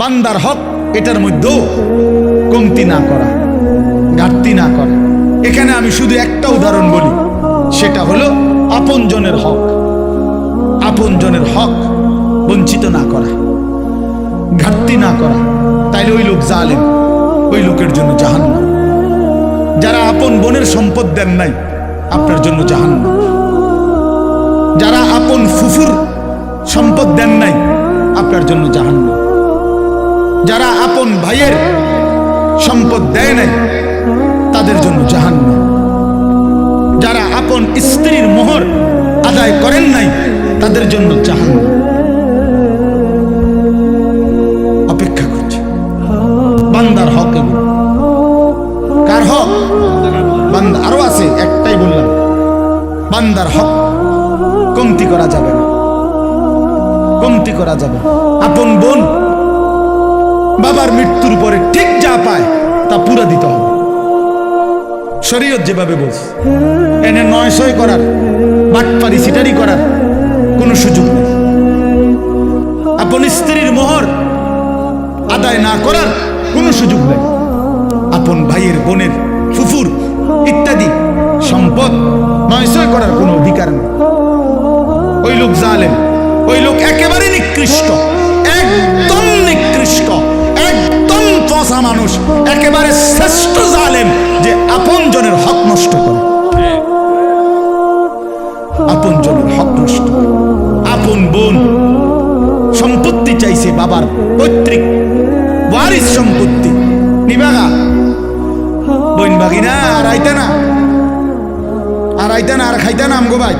বান্দার হক, এটার মধ্যেও কমতি না করা, ঘাটতি না করা। এখানে আমি শুধু একটা উদাহরণ বলি, সেটা হলো আপনজনের হক। আপনজনের হক বঞ্চিত না করা, ঘাটতি না করা। তাইলে ওই লোক জালেম, ওই লোকের জন্য জাহান্নাম। যারা আপন বোনের সম্পদ দেন নাই, আপনার জন্য জাহান্নাম। যারা আপন ফুফুর সম্পদ দেন নাই, আপনার জন্য জাহান্নাম। যারা আপন ভাইয়ের সম্পদ দেয় নাই, তাদের জন্য জাহান্নাম। যারা আপন স্ত্রীর মোহর আদায় করেন নাই, তাদের জন্য জাহান্নাম। অপেক্ষা করছে। বান্দার হক এগুলো। কার হক? বান্দা আরও আছে, একটাই বললাম। বান্দার হক কমতি করা যাবে না। কমতি করা যাবে আপন বোন বাবার মৃত্যুর পরে ঠিক যা পায়, তা পুরা দিতে হবে। শরীয়ত যেভাবে বলছে, এনে নয় ছয় করার বাটপারি সিটারি করার কোনো সুযোগ নেই। আপন স্ত্রীর মোহর আদায় না করার কোনো সুযোগ নেই। আপন ভাইয়ের বোনের ফুফুর ইত্যাদি সম্পদ নয় নয়সয় করার কোনো অধিকার নেই। ওই লোক জালেম, ওই লোক একেবারে নিকৃষ্ট। পচা মানুষ একেবারে শ্রেষ্ঠ জালেম যে আপন জনের হক নষ্ট করে। আপন জনের হক নষ্ট আপন বোন সম্পত্তি চাইছে বাবার পৈতৃক ওয়ারিস সম্পত্তি। নিবাগা বইন বাগিনা আর আইতা না। আর আইতা না, আর খাইতা না আমগো ভাই।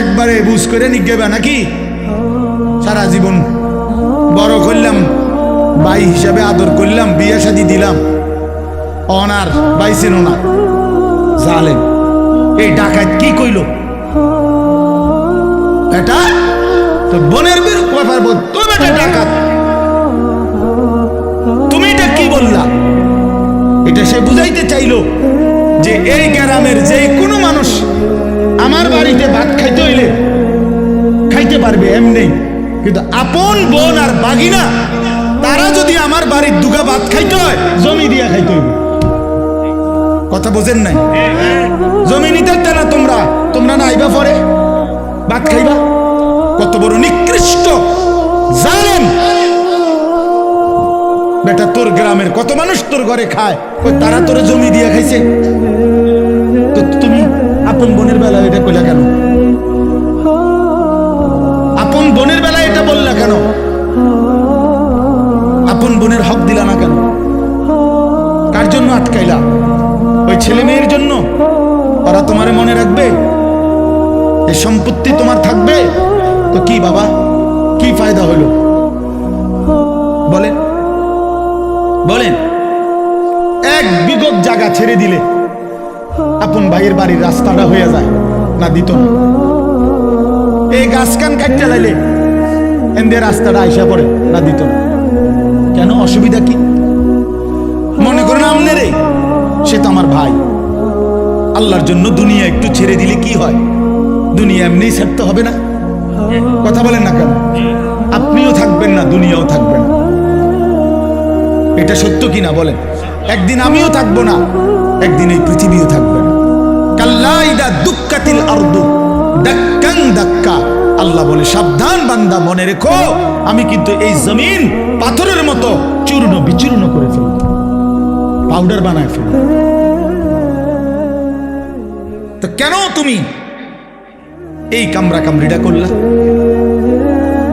একবারে বুঝ করে নিগেবা নাকি? সারা জীবন বড় করলাম ভাই হিসাবে আদর করলাম, বিয়ে শাদি দিলাম। অনার বাইছেন না। জালেম। এই ডাকাত কি কইল? এটা তো বোনের বীর ব্যাপার বল? তুমি এটা ডাকাত। তুমি এটা কি বললা? এটা সে বুঝাইতে চাইলো যে এই গ্রামের যে কোনো মানুষ আমার বাড়িতে ভাত খাইতে হইলে খাইতে পারবে এমনি। কিন্তু আপন বোন আর বাগিনা যদি আমার বাড়ির দুগা ভাত খাইতে হয়, জমি দিয়া খাইতে কথা বোঝেন নাই? জমি নিতে না তোমরা? তোমরা না আইবা পরে? ভাত খাইবা? কত বড় নিকৃষ্ট জালেম! বেটা, তোর গ্রামের কত মানুষ তোর ঘরে খায়? তারা তোর জমি দিয়ে খাইছে? ওই ছেলে মেয়ের জন্য ওরা তোমার মনে রাখবে? এই সম্পত্তি তোমার থাকবে? তো কি বাবা? কি ফায়দা হলো? বলেন। বলেন। এক বিগত জায়গা ছেড়ে দিলে আপন ভাইয়ের বাড়ির রাস্তাটা হয়ে যায় না দিত না। এই গাছ কান কাটতে লাইলে এদের রাস্তাটা আইসা পড়ে না দিত না। কেন? অসুবিধা কি? আমার ভাই। আল্লাহর জন্য দুনিয়া একটু ছেড়ে দিলে কি হয়? দুনিয়া এমনি ছাড়তে হবে না? কথা বলেন না কেন? আপনিও থাকবেন না, দুনিয়াও থাকবে না। এটা সত্য কিনা বলেন? একদিন আমিও থাকব না, একদিন এই পৃথিবীও থাকবে না। কাল্লাইদা দুক্কাতিল আরদু দাক্কাং দাক্কা। আল্লাহ বলে, সাবধান বান্দা, মনে রেখো, আমি কিন্তু এই জমিন পাথরের মতো চূর্ণ বিচূর্ণ করে ফেলব। পাউডার বানায় ফেলব। তো কেন তুমি এই কামরা কামড়িটা করলা?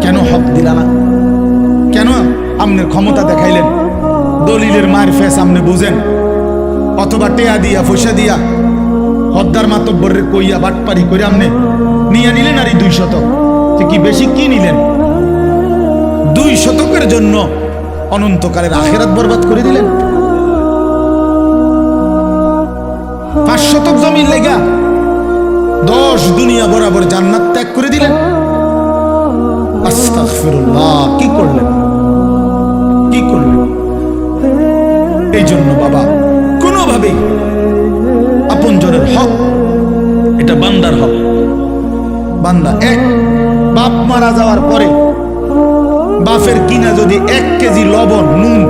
কেন হক দিলা না? কেন আমনের ক্ষমতা দেখাইলেন? দলিলের মায়ের ফেস আমনে বুঝেন? অথবা টেয়া দিয়া, ফসা দিয়া, হদ্দার মাতব্বরের কইয়া বাটপারি করে আমনে নিয়ে নিলেন আর এই দুই শতক? কি বেশি কি নিলেন? দুই শতকের জন্য অনন্তকালের আখেরাত বরবাদ করে দিলেন? পাঁচ শতক জমির লেগা দশ দুনিয়া বরাবর জান্নাত ত্যাগ করে দিলেন। কি করলেন? কি করলেন? এই জন্য বাবা, কোনোভাবেই আপনজনের হক, এটা বান্দার হক। বান্দা এক, বাপ মারা যাওয়ার পরে বাফের কিনা যদি এক কেজি লবণ, নুন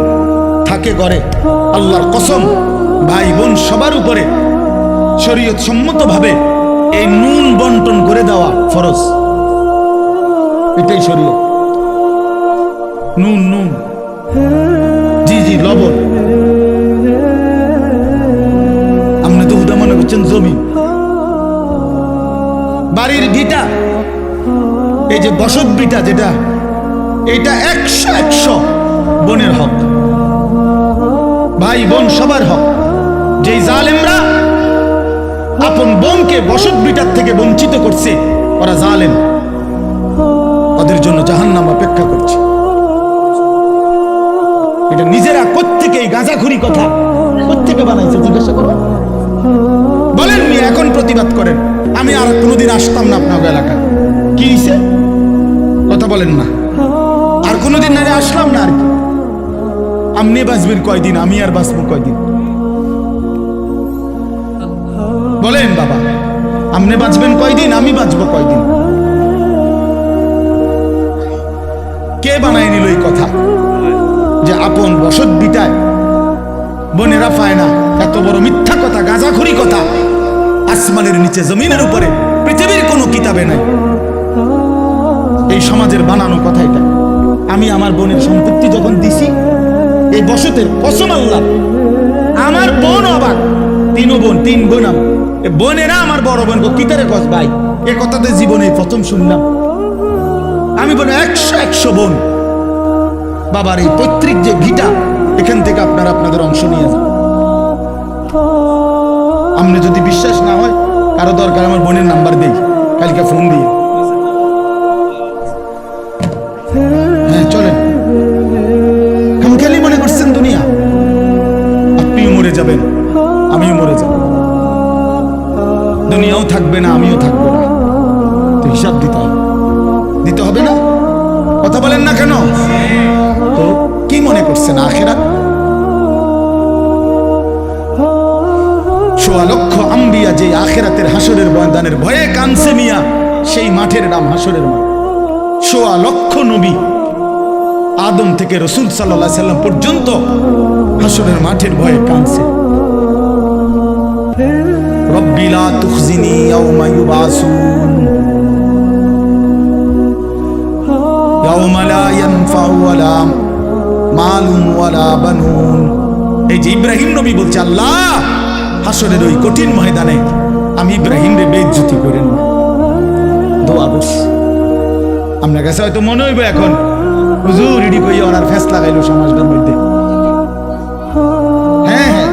থাকে করে আল্লাহর কসম, ভাই বোন সবার উপরে শরীয়ত সম্মতভাবে এই নুন বন্টন করে দেওয়া ফরজ। এটাই শরীয়ত নুন নুন। জি জি, লবণ। আপনি তো হুদা মনে করছেন জমি। বাড়ির ভিটা, এই যে বসত ভিটা যেটা, এটা একশো একশো বোনের হক। ভাই, বোন, সবার হক। যেই জালেমরা আপন বোনকে বসত ভিটার থেকে বঞ্চিত করছে। ওরা জালেম। ওদের জন্য জাহান্নাম অপেক্ষা করছে। এটা নিজেরা কোত্থেকে এই গাঁজাখুরি কথা? কোত্থেকে বানাইছে? জিজ্ঞাসা করো। বলেন মিয়া এখন প্রতিবাদ করেন। আমি আর কোনোদিন আসতাম না আপনার এলাকায়। কি হয়েছে কথা বলেন না। আর কোনোদিন না আসলাম না আর কি? আপনি বাঁচবেন কয়দিন? আমি আর বাঁচবো কয়দিন? বলেন বাবা, আপনি বাঁচবেন কয়দিন, আমি বাঁচব কয়দিন? কে বানায় নিল এই কথা? যে আপন বসত বিটায়, বোনেরা পায় না, এত বড় মিথ্যা কথা, গাঁজাখুরি কথা। আসমানের নিচে, জমিনের উপরে, পৃথিবীর কোনো কিতাবে নাই। এই সমাজের বানানো কথা এটা। আমি আমার বোনের সম্পত্তি যখন দিছি, এই বসতের কসম আল্লাহ, আমার বোন অবাক। তিন বোন তিন বোন আমি। বোনেরা আমার বড় বোন কিতারে কস ভাই? এ কথাতে জীবনে প্রথম শুনলাম। আমি বলি, একশো একশো বোন। বাবার এই পৈতৃক যে ভিটা এখান থেকে আপনারা আপনাদের অংশ নিয়ে যান। আপনি যদি বিশ্বাস না হয়, কারও দরকার, আমার বোনের নাম্বার দেই। কালকে ফোন দিয়ে হ্যাঁ চলেন। খামখেয়ালি মনে করছেন দুনিয়া? আপনিও মরে যাবেন। থাকবে না, আমিও থাকব না। তো হিসাব দিতে হবে। দিতে হবে না? কথা বলেন না কেন? তো কি মনে করছেন আখেরা সোয়া লক্ষ আম্বিয়া যে আখেরাতের হাসরের ময়দানের ভয়ে কানসে মিয়া, সেই মাঠের নাম হাসরের মাঠ। সোয়া লক্ষ নবী আদম থেকে রসুল সাল্লাহ সাল্লাম পর্যন্ত হাসরের মাঠের ভয়ে কানছে রব্বি তুখজিনি ইয়াউমা ইউবাসুন ইয়াউমা লা ইয়ানফাউ ওয়ালা মালুন ওয়ালা বানুন এই যে ইব্রাহিম নবী বলছে, আল্লাহ, হাসরের ওই কঠিন ময়দানে আমি ইব্রাহিম রে বেজ্জুতি করেন দোয়া করছি। আপনার কাছে হয়তো মনে হইবে এখন, হুজুর, ইডি কই ওনার ফেস লাগাইলো সমাজটার মধ্যে। হ্যাঁ হ্যাঁ।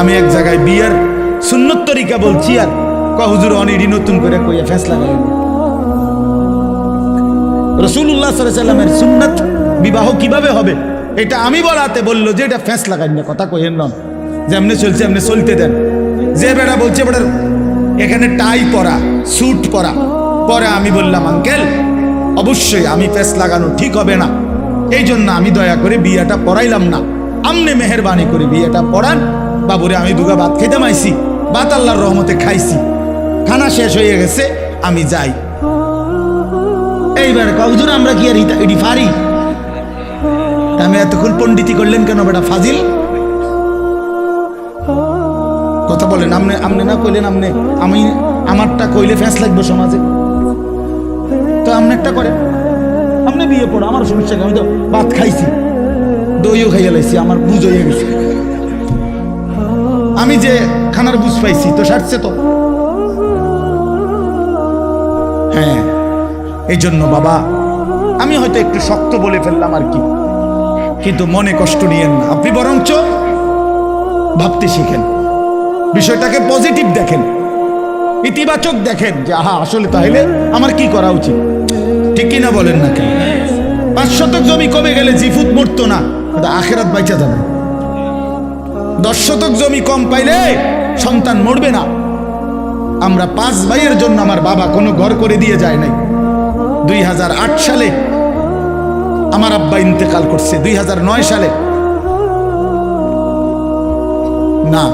আমি এক জায়গায় বিয়ার সুন্নত বলছি আর। ক হুজুর নতুন করে কইয়া ফেস লাগাইলো রসুল্লাহ সাল্লামের সুন্নত বিবাহ কীভাবে হবে, এটা আমি বলাতে বলল যে এটা ফ্যাঁস লাগাই না, কথা কইেন নন যেমনি চলছে, এমনি চলতে দেন। যে বেড়া বলছে বেড়ার এখানে টাই পরা, স্যুট পরা। পরে আমি বললাম, আঙ্কেল, অবশ্যই আমি ফ্যাস লাগানো ঠিক হবে না। এই জন্য আমি দয়া করে বিয়েটা পড়াইলাম না। আমনে মেহরবানি করে বিয়েটা পড়ান। বাবুরে আমি দুগা ভাত খেতে মাইছি। ভাত আল্লাহর রহমতে খাইছি। খানা শেষ হয়ে গেছে, আমি যাই। এইবার কহুজুর আমরা কি আর ইডি পারি আমি এতক্ষণ পণ্ডিতি করলেন কেন বেটা ফাজিল? কথা বলেন, আমনে আমনে না কইলেন আমনে আমি আমারটা কইলে ফ্যাঁস লাগবে সমাজে। তো আমনে একটা করেন। আপনি বিয়ে পড়ো, আমার সমস্যা? আমি তো ভাত খাইছি, দইও খাইয়া লাইছি, আমার বুঝ হয়ে গেছে। আমি যে খানার বুঝ পাইছি, তো সারছে তো। হ্যাঁ এই জন্য বাবা, আমি হয়তো একটু শক্ত বলে ফেললাম আর কি। কিন্তু মনে কষ্ট নিয়েন না। আপনি বরঞ্চ ভাবতে শিখেন। বিষয়টাকে পজিটিভ দেখেন। ইতিবাচক দেখেন যে, আহা, আসলে তাহলে আমার কি করা উচিত? ঠিক কিনা বলেন না কেন? পাঁচ শতক জমি কমে গেলে জিফুত মরতো না। আখেরাত বাইচা যাবে। দশ শতক জমি কম পাইলে সন্তান মরবে না। আমরা পাঁচ ভাইয়ের জন্য আমার বাবা কোনো ঘর করে দিয়ে যায় নাই। দুই হাজার আট সালে আমার আব্বা ইন্তেকাল করছে। দুই হাজার নয় সালে। না,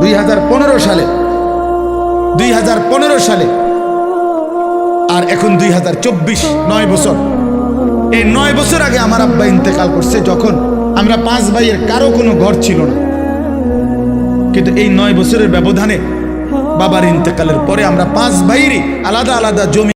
দুই হাজার পনেরো সালে। দুই হাজার পনেরো সালে। আর এখন দুই হাজার চব্বিশ, নয় বছর। এই নয় বছর আগে আমার আব্বা ইন্তেকাল করছে যখন আমরা পাঁচ ভাইয়ের কারও কোনো ঘর ছিল না। কিন্তু এই নয় বছরের ব্যবধানে বাবার ইন্তেকালের পরে আমরা পাঁচ বাইরে আলাদা আলাদা জমি